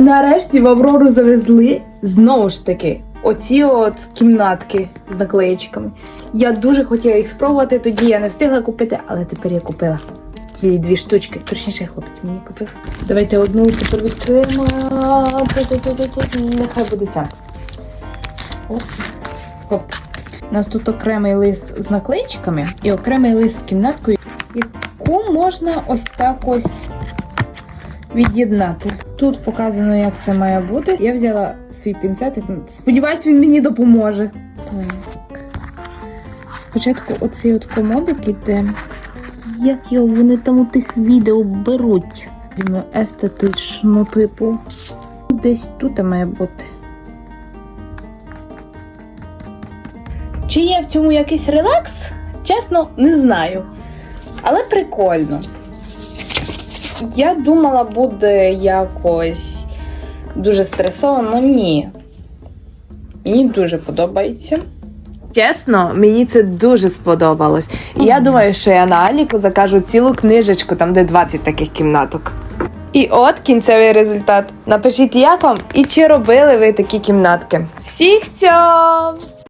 Нарешті в Аврору завезли знову ж таки оці от кімнатки з наклеєчками. Я дуже хотіла їх спробувати, тоді я не встигла купити, але тепер я купила ці дві штучки. Точніше, хлопець мені купив. Давайте одну тепер відкриємо. Нехай буде ця. Оп. Оп. У нас тут окремий лист з наклеїчками і окремий лист з кімнаткою, яку можна ось так ось від'єднати. Тут показано, як це має бути. Я взяла свій пінцетик. Сподіваюсь, він мені допоможе. Так. Спочатку оцей от комодик іде. Як його вони там у тих відео беруть? Він естетично, типу. Десь тут має бути. Чи є в цьому якийсь релакс? Чесно, не знаю. Але прикольно. Я думала, буде якось дуже стресовано. Ні. Мені дуже подобається. Чесно, мені це дуже сподобалось. І я думаю, що я на Аліку закажу цілу книжечку, там де 20 таких кімнаток. І от кінцевий результат. Напишіть, як вам і чи робили ви такі кімнатки. Всіх цьом!